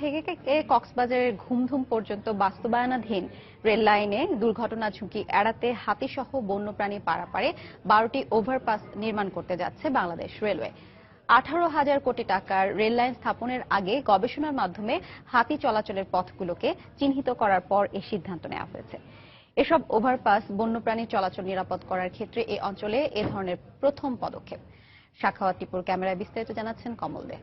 থেকে কক্সবাজারের ঘুমধুম পর্যন্ত বাস্তবায়নাধীন রেল লাইনে দুর্ঘটনা ঝুঁকি এড়াতে হাতিসহ বন্যপ্রাণী পারাপারে বারোটি ওভারপাস নির্মাণ করতে যাচ্ছে বাংলাদেশ রেলওয়ে। আঠারো হাজার কোটি টাকার রেল লাইন স্থাপনের আগে গবেষণার মাধ্যমে হাতি চলাচলের পথগুলোকে চিহ্নিত করার পর এই সিদ্ধান্ত নেওয়া হয়েছে। এসব ওভারপাস বন্যপ্রাণী চলাচল নিরাপদ করার ক্ষেত্রে এই অঞ্চলে এ ধরনের প্রথম পদক্ষেপ। শাখাওয়াত টিপুর ক্যামেরায় বিস্তারিত জানাচ্ছেন কমল দে।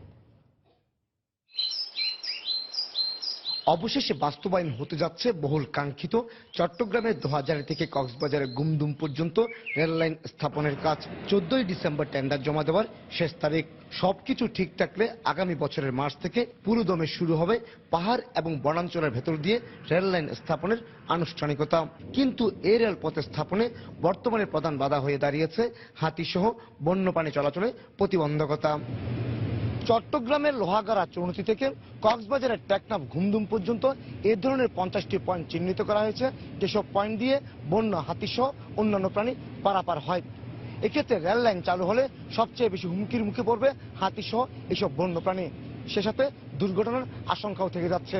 অবশেষে বাস্তবায়ন হতে যাচ্ছে বহুল কাঙ্ক্ষিত। চট্টগ্রামের দোহাজারি থেকে কক্সবাজারের গুমদুম পর্যন্ত রেল লাইন স্থাপনের কাজ চোদ্দই ডিসেম্বর টেন্ডার জমা দেওয়ার শেষ তারিখ। সবকিছু ঠিক থাকলে আগামী বছরের মার্চ থেকে পুরোদমে শুরু হবে পাহাড় এবং বনাঞ্চলের ভেতর দিয়ে রেল লাইন স্থাপনের আনুষ্ঠানিকতা। কিন্তু এই রেলপথে স্থাপনে বর্তমানে প্রধান বাধা হয়ে দাঁড়িয়েছে হাতিসহ বন্যপ্রাণী চলাচলে প্রতিবন্ধকতা। চট্টগ্রামের লোহাগাড়া চৌনতি থেকে কক্সবাজারের টেকনাফ ঘুমদুম পর্যন্ত এ ধরনের পঞ্চাশটি পয়েন্ট চিহ্নিত করা হয়েছে। যেসব পয়েন্ট দিয়ে বন্য হাতিসহ অন্যান্য প্রাণী পারাপার হয়। এক্ষেত্রে রেল লাইন চালু হলে সবচেয়ে বেশি হুমকির মুখে পড়বে হাতিসহ এসব বন্য প্রাণী সে সাথে দুর্ঘটনার আশঙ্কাও থেকে যাচ্ছে।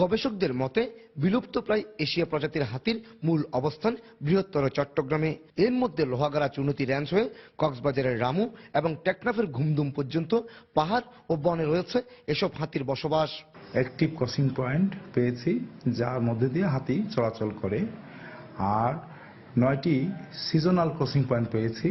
গবেষকদের মতে, বিলুপ্ত প্রায় এশিয়া প্রজাতির হাতির মূল অবস্থান বৃহত্তর চট্টগ্রামে। এর মধ্যে লোহাগাড়া চুনতি রেঞ্জ হয়ে কক্সবাজারের রামু এবং টেকনাফের ঘুমদুম পর্যন্ত পাহাড় ও বনে রয়েছে এসব হাতির বসবাস। অ্যাক্টিভ ক্রসিং পয়েন্ট পেয়েছি, যার মধ্যে দিয়ে হাতি চলাচল করে। আর নয়টি সিজনাল ক্রসিং পয়েন্ট পেয়েছি,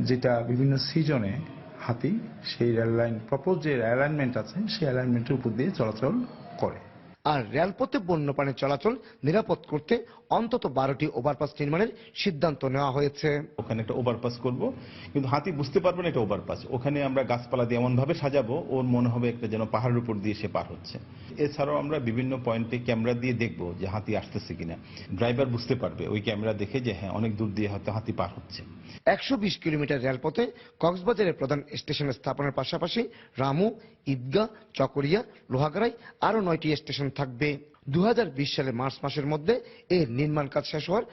যেটা বিভিন্ন সিজনে হাতি সেই রেল লাইন প্রপোজ যে অ্যালাইনমেন্ট আছে, সেই অ্যালাইনমেন্টের উপর দিয়ে চলাচল করে। আর রেলপথে বন্যপ্রাণী চলাচল নিরাপদ করতে অন্তত বারোটি ওভারপাস নির্মাণের সিদ্ধান্ত নেওয়া হয়েছে। ওখানে একটা ওভারপাস করব। কিন্তু হাতি বুঝতে পারবে না এটা ওভারপাস। ওখানে আমরা গাছপালা দিয়ে এমন ভাবে সাজাবো ওর মনে হবে একটা যেন পাহাড়ের উপর দিয়ে সে পার হচ্ছে। এছাড়াও আমরা বিভিন্ন পয়েন্টে ক্যামেরা দিয়ে দেখব যে হাতি আসতেছে কিনা। ড্রাইভার বুঝতে পারবে ওই ক্যামেরা দেখে যে হ্যাঁ অনেক দূর দিয়ে হয়তো হাতি পার হচ্ছে। একশো বিশ কিলোমিটার রেলপথে কক্সবাজারের প্রধান স্টেশন স্থাপনের পাশাপাশি রামু ঈদগাহ চকরিয়া লোহাগাড়াই আরও নয়টি স্টেশন থাকবে। দু সালের মার্চ মাসের মধ্যে এর নির্মাণ কাজ শেষ হওয়ার